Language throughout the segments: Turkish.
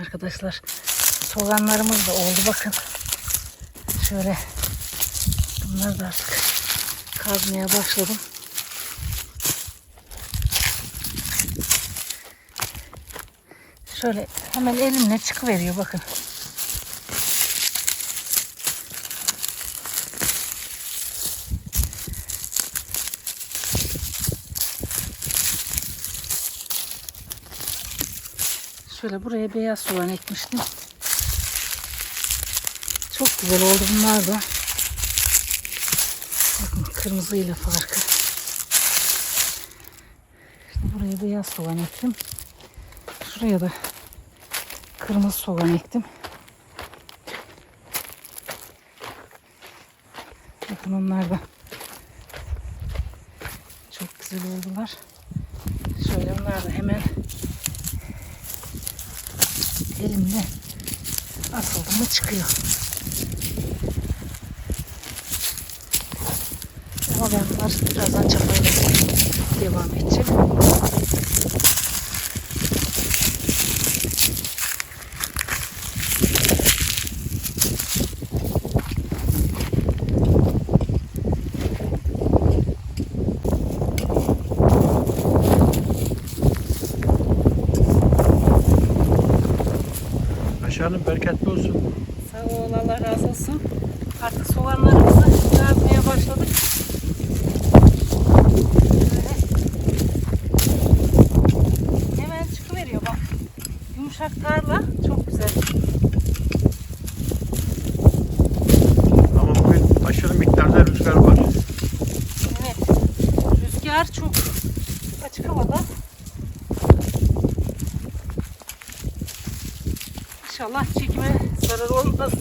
Arkadaşlar soğanlarımız da oldu bakın. Şöyle bunları da artık kazmaya başladım. Şöyle hemen elimle çıkıveriyor bakın. Şöyle buraya beyaz soğan ekmiştim. Çok güzel oldu bunlar da. Bakın kırmızıyla farkı. İşte buraya beyaz soğan ektim. Şuraya da kırmızı soğan ektim. Bakın onlar da çok güzel oldular. Şöyle onlar da hemen elimde asıldı mı çıkıyor. Ama ben bunlar birazdan çapayla devam edeceğim. Aşağının bereketli olsun. Sağ ol Allah razı olsun. Artık soğanlarımızı yazmaya başladık. Böyle. Hemen çıkıveriyor bak. Yumuşak tarla çok güzel. Ama bugün aşırı miktarda rüzgar var. Evet. Rüzgar çok açık havada. İnşallah çekime zarar olmaz.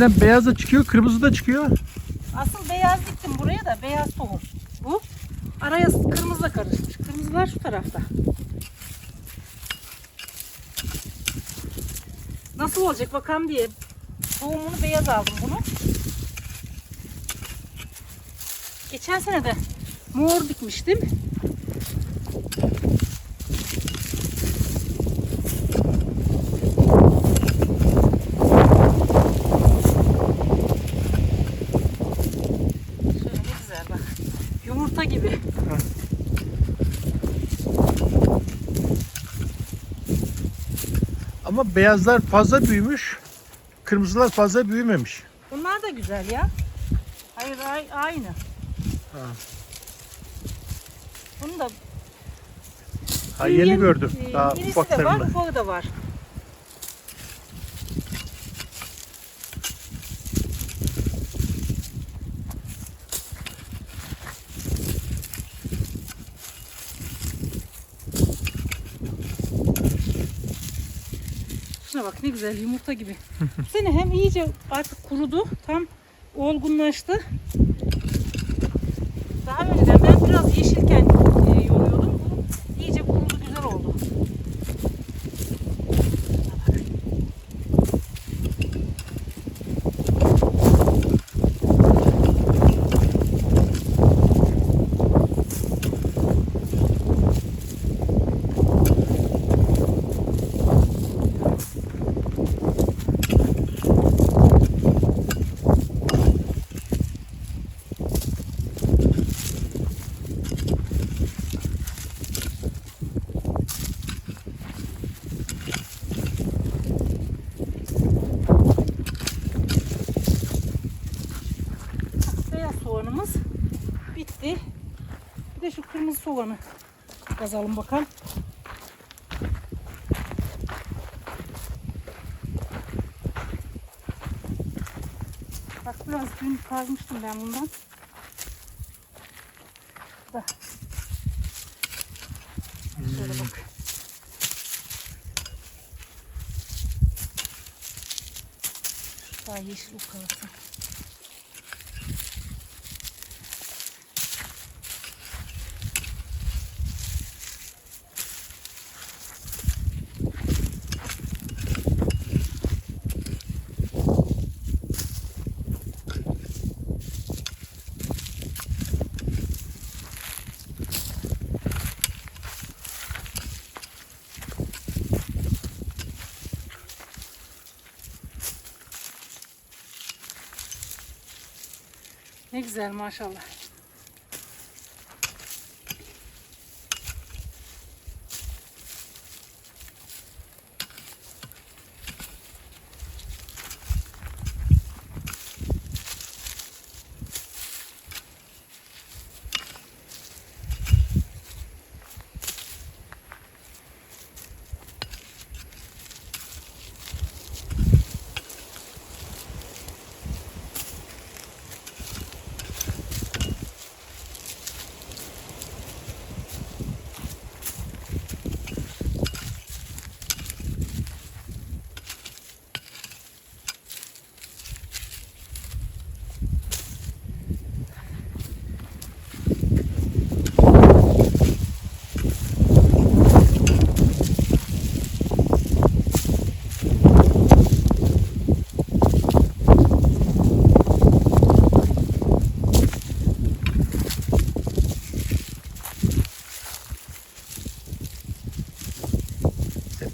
İçinden beyaz da çıkıyor, kırmızı da çıkıyor. Asıl beyaz diktim buraya da beyaz tohum. Bu. Araya kırmızı da karışmış. Kırmızılar şu tarafta. Nasıl olacak bakalım diye tohumunu beyaz aldım bunu. Geçen sene de mor dikmiştim. Şöyle ne güzel bak. Yumurta gibi. Ama beyazlar fazla büyümüş, kırmızılar fazla büyümemiş. Bunlar da güzel ya. Hayır ay- aynı. Ha. Bunu da Ha, yeni büyüyen, gördüm. e, Daha irisi de var, ufaklarını. ufağı da var. Şuna bak ne güzel yumurta gibi. Bu sene hem iyice artık kurudu, tam olgunlaştı. Daha önceden ben biraz yeşilken e, yoluyordum. Bu iyice kurudu, güzel oldu. Beyaz soğanımız bitti. Bir de şu kırmızı soğanı kazalım bakalım. Bak biraz dün kazmıştım ben bundan. Da. Şöyle bak. Daha yeşil ukalası. Güzel maşallah.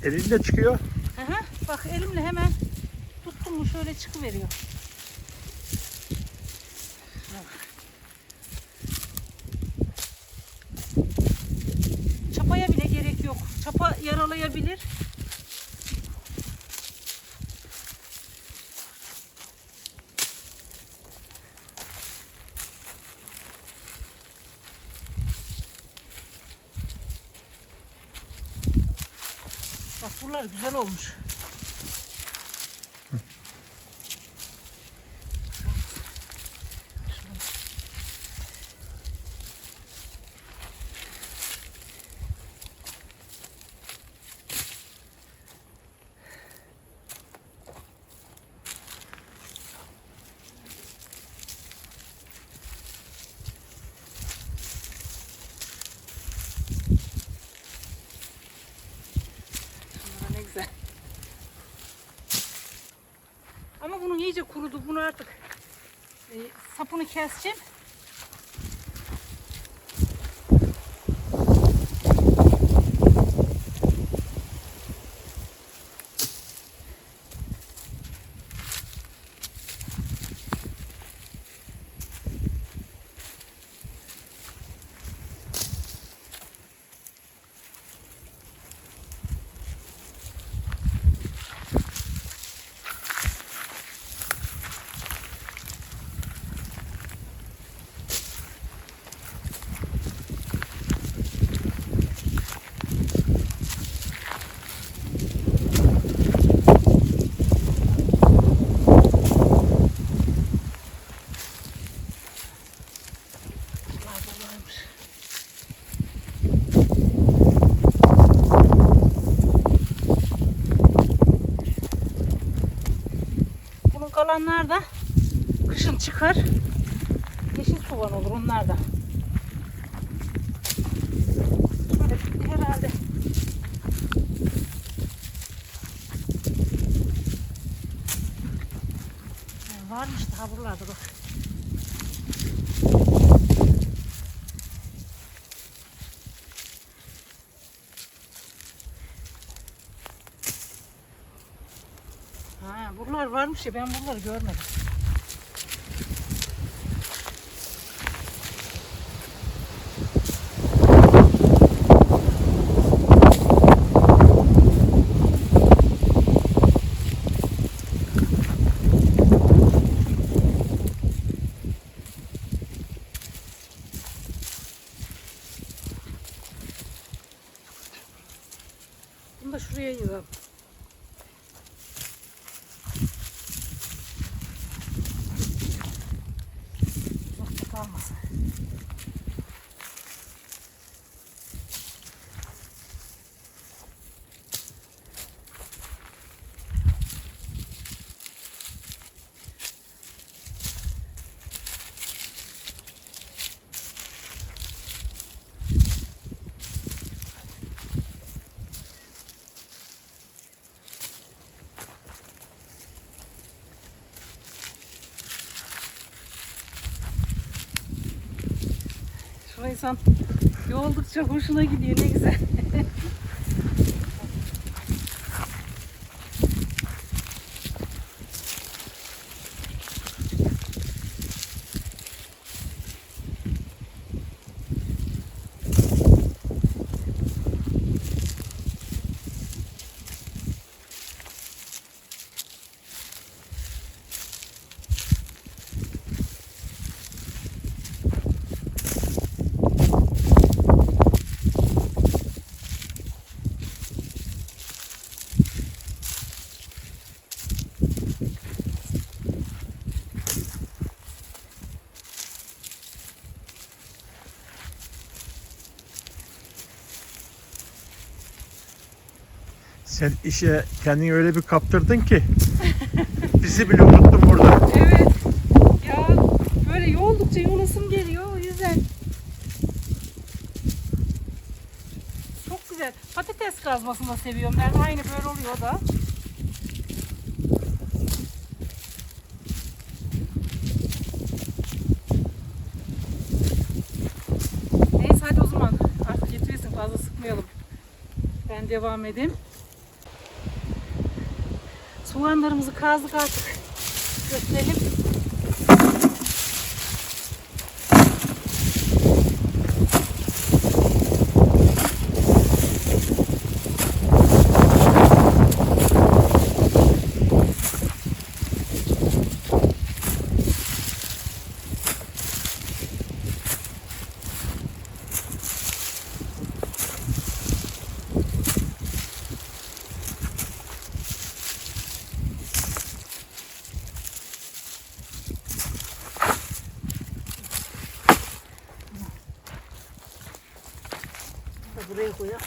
Elinde çıkıyor. Aha, bak elimle hemen tuttum mu şöyle çıkıveriyor. Çapaya bile gerek yok. Çapa yaralayabilir. Bak buralar güzel olmuş. Şunlara ne güzel. Ama bunun iyice kurudu. Bunu artık e, sapını keseceğim. Bunlar da varmış. Bunun kalanlar da kışın çıkar. Yeşil soğan olur onlar da. Şöyle herhalde. Ha, Varmış daha buralarda bak. Ha, buralar varmış ya ben buraları görmedim. Bunu da şuraya yığalım. Uzakta kalmasın. Şuna insan yoldukça hoşuna gidiyor ne güzel. Sen işe kendini öyle bir kaptırdın ki bizi bile unuttun burada. Evet. Ya böyle yoldukça yolasım geliyor o yüzden. Çok güzel. Patates kazmasını da seviyorum ben. Aynı böyle oluyor da. Neyse hadi o zaman artık getirirsin fazla sıkmayalım. Ben devam edeyim. Soğanlarımızı kazdık artık. Gösterelim. Da buraya koyalım.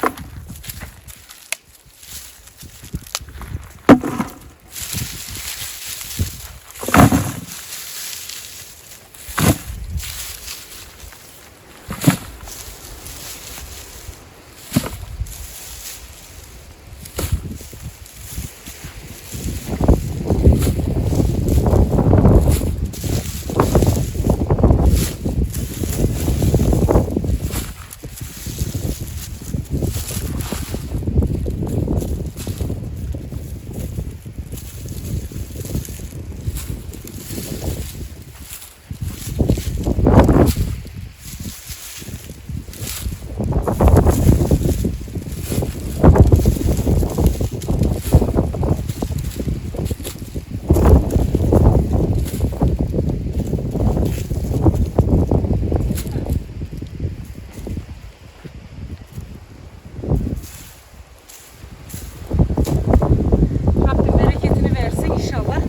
Rabbim bereketini versin inşallah.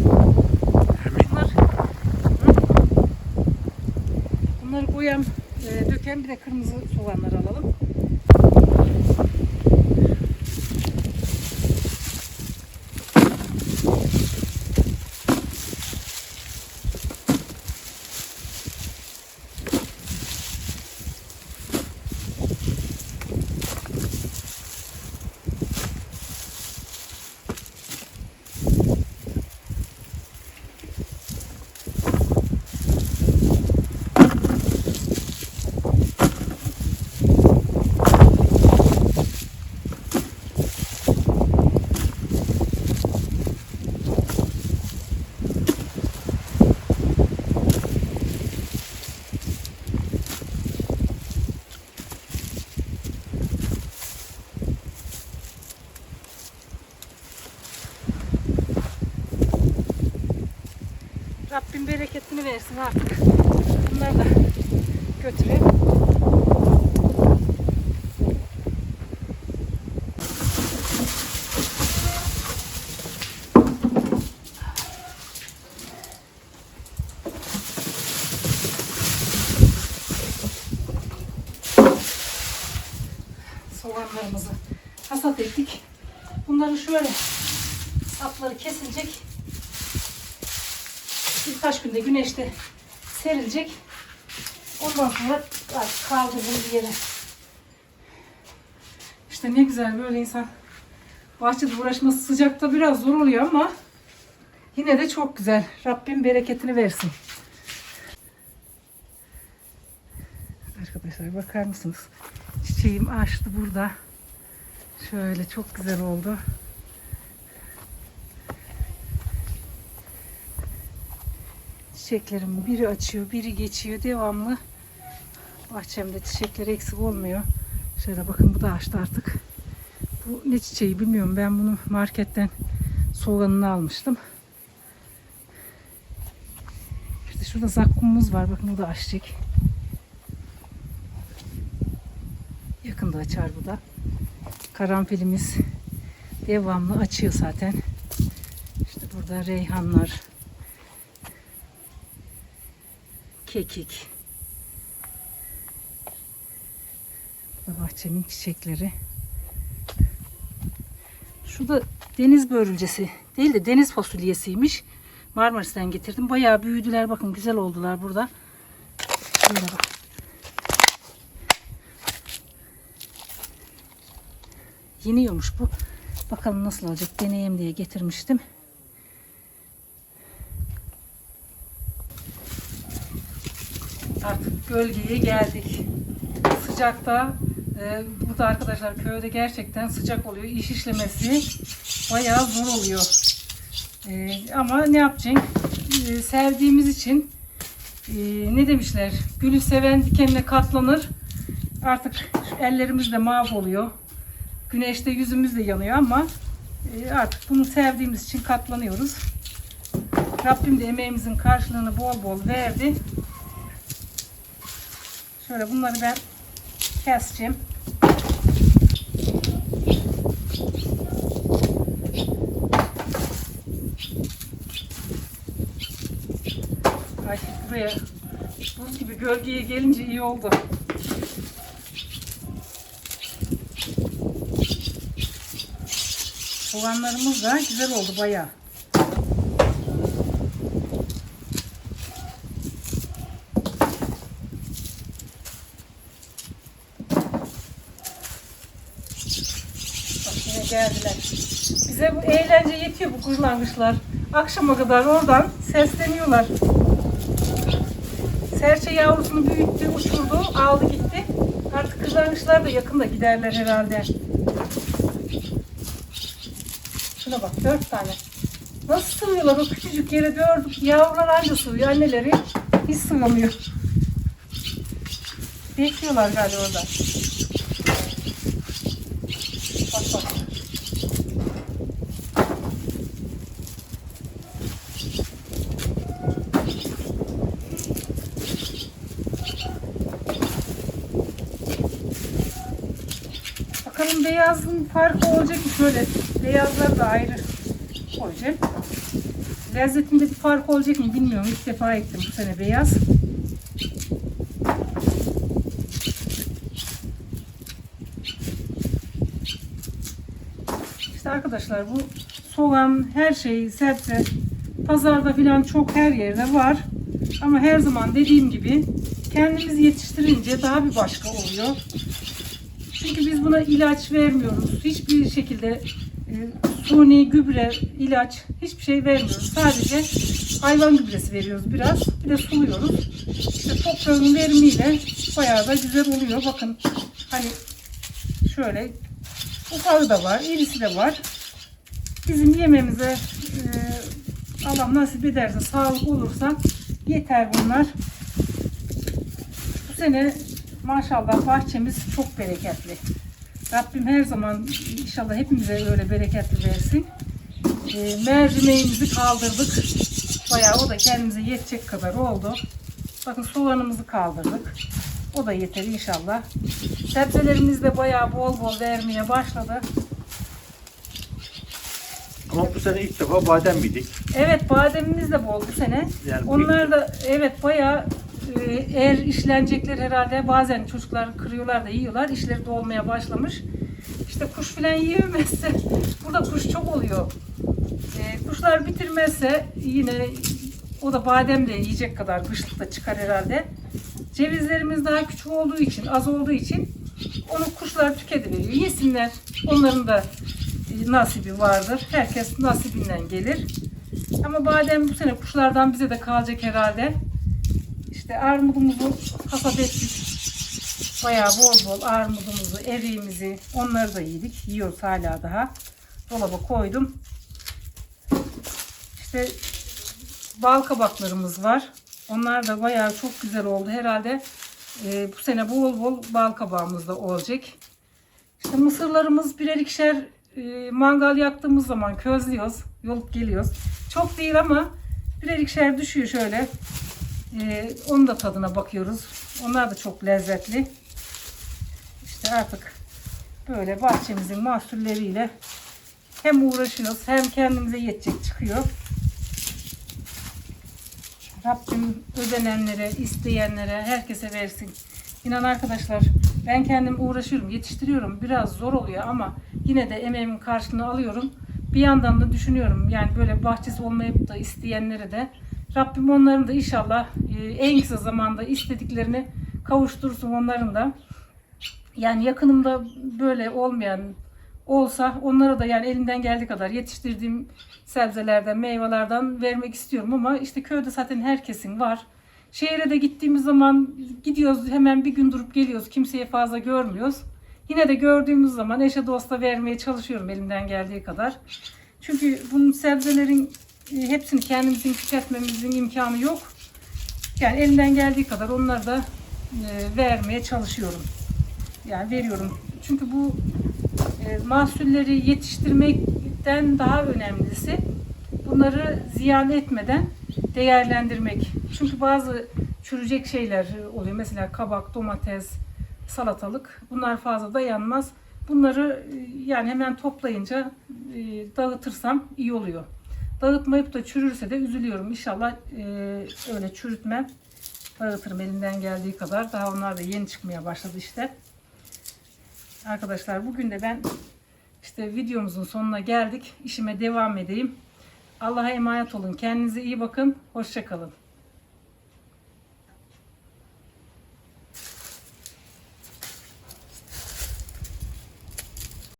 Bunlar Bunları koyam, e, döken bir de kırmızı soğanları alalım. Rabbim versin artık. Bunları da götüreyim. Soğanlarımızı hasat ettik. Bunların şöyle sapları kesilecek. Birkaç günde güneşte serilecek. Ondan sonra artık kaldırırım bir yere. İşte ne güzel böyle insan bahçede uğraşması sıcakta biraz zor oluyor ama yine de çok güzel. Rabbim bereketini versin. Arkadaşlar bakar mısınız? Çiçeğim açtı burada. Şöyle çok güzel oldu. Çiçeklerim biri açıyor, biri geçiyor devamlı. Bahçemde çiçekler eksik olmuyor. Şöyle bakın bu da açtı artık. Bu ne çiçeği bilmiyorum. Ben bunu marketten soğanını almıştım. İşte şurada zakkumumuz var. Bakın bu da açacak. Yakında açar bu da. Karanfilimiz devamlı açıyor zaten. İşte burada reyhanlar, kekik. Bahçemin çiçekleri. Şu Şu da deniz börülcesi değil de deniz fasulyesiymiş. Marmaris'ten getirdim. Bayağı büyüdüler. Bakın güzel oldular burada. Şöyle bak. Yeniyormuş bu. Bakalım nasıl olacak. Deneyeyim diye getirmiştim. Artık gölgeye geldik. Sıcakta e, burada arkadaşlar köyde gerçekten sıcak oluyor. İş işlemesi bayağı zor oluyor. E, ama ne yapacaksın? E, sevdiğimiz için e, ne demişler? Gülü seven dikenine katlanır. Artık ellerimiz de mahvoluyor. Güneşte yüzümüz de yanıyor ama e, artık bunu sevdiğimiz için katlanıyoruz. Rabbim de emeğimizin karşılığını bol bol verdi. Şöyle bunları ben keseceğim. Ay buraya buz gibi gölgeye gelince iyi oldu. Soğanlarımız da güzel oldu bayağı. Geldiler. Bize bu eğlence yetiyor bu kırlangıçlar. Akşama kadar oradan sesleniyorlar. Serçe yavrusunu büyüttü, uçurdu, aldı gitti. Artık kırlangıçlar da yakında giderler herhalde. Şuna bak dört tane. Nasıl sığıyorlar o küçücük yere dört yavrular anca sığıyor. Anneleri hiç sığamıyor. Bekliyorlar galiba orada. Beyazın farkı olacak mı? Şöyle beyazlar da ayrı koyacağım. Lezzetinde bir fark olacak mı bilmiyorum. İlk defa ektim bu sene beyaz. İşte arkadaşlar bu soğan, her şey, sebze pazarda filan çok her yerde var. Ama her zaman dediğim gibi kendimiz yetiştirince daha bir başka oluyor. Çünkü biz buna ilaç vermiyoruz. Hiçbir şekilde e, suni gübre, ilaç hiçbir şey vermiyoruz. Sadece hayvan gübresi veriyoruz biraz. Bir de suluyoruz. İşte toprağın verimiyle bayağı da güzel oluyor. Bakın hani şöyle ufağı da var, irisi de var. Bizim yememize e, Allah nasip ederse, sağlık olursa yeter bunlar. Bu sene maşallah bahçemiz çok bereketli. Rabbim her zaman inşallah hepimize öyle bereketli versin. E, mercimeğimizi kaldırdık. Bayağı o da kendimize yetecek kadar oldu. Bakın soğanımızı kaldırdık. O da yeter inşallah. Sebzelerimiz de bayağı bol bol vermeye başladı. Ama bu sene ilk defa badem yedik. Evet bademimiz de bol bu sene. Yani Onlar da evet bayağı eğer işlenecekler herhalde bazen çocuklar kırıyorlar da yiyorlar. İşleri de olmaya başlamış. İşte kuş falan yiyemezse burada kuş çok oluyor. E, kuşlar bitirmezse yine o da badem de yiyecek kadar kışlıkta çıkar herhalde. Cevizlerimiz daha küçük olduğu için, az olduğu için onu kuşlar tüketiveriyor. Yesinler. Onların da e, nasibi vardır. Herkes nasibinden gelir. Ama badem bu sene kuşlardan bize de kalacak herhalde. İşte armudumuzu hasat ettik. Bayağı bol bol armudumuzu, eriğimizi onları da yedik. Yiyoruz hala daha. Dolaba koydum. İşte bal kabaklarımız var. Onlar da bayağı çok güzel oldu. Herhalde e, bu sene bol bol bal kabağımız da olacak. İşte mısırlarımız birer ikişer e, mangal yaktığımız zaman közlüyoruz. Yolup geliyoruz. Çok değil ama birer ikişer düşüyor şöyle. E, onun da tadına bakıyoruz. Onlar da çok lezzetli. İşte artık böyle bahçemizin mahsulleriyle hem uğraşıyoruz hem kendimize yetecek çıkıyor. Rabbim ödenenlere, isteyenlere, herkese versin. İnan arkadaşlar Ben kendim uğraşıyorum, yetiştiriyorum. Biraz zor oluyor ama yine de emeğimin karşılığını alıyorum. Bir yandan da düşünüyorum yani böyle bahçesi olmayıp da isteyenlere de Rabbim onların da inşallah e, en kısa zamanda istediklerini kavuştursun onların da. Yani yakınımda böyle olmayan olsa onlara da yani elimden geldiği kadar yetiştirdiğim sebzelerden, meyvelerden vermek istiyorum ama işte köyde zaten herkesin var. Şehire de gittiğimiz zaman gidiyoruz hemen bir gün durup geliyoruz. Kimseye fazla görmüyoruz. Yine de gördüğümüz zaman eşe dosta vermeye çalışıyorum elimden geldiği kadar. Çünkü bunun sebzelerin hepsini kendimizin tüketmemizin imkanı yok. Yani elimden geldiği kadar onları da e, vermeye çalışıyorum. Yani veriyorum. Çünkü bu e, mahsulleri yetiştirmekten daha önemlisi bunları ziyan etmeden değerlendirmek. Çünkü bazı çürüyecek şeyler oluyor. Mesela kabak, domates, salatalık. Bunlar fazla dayanmaz. Bunları e, yani hemen toplayınca e, dağıtırsam iyi oluyor. Dağıtmayıp da çürürse de üzülüyorum. İnşallah e, öyle çürütmem. Dağıtırım elimden geldiği kadar. Daha onlar da yeni çıkmaya başladı işte. Arkadaşlar bugün de ben işte videomuzun sonuna geldik. İşime devam edeyim. Allah'a emanet olun. Kendinize iyi bakın. Hoşçakalın.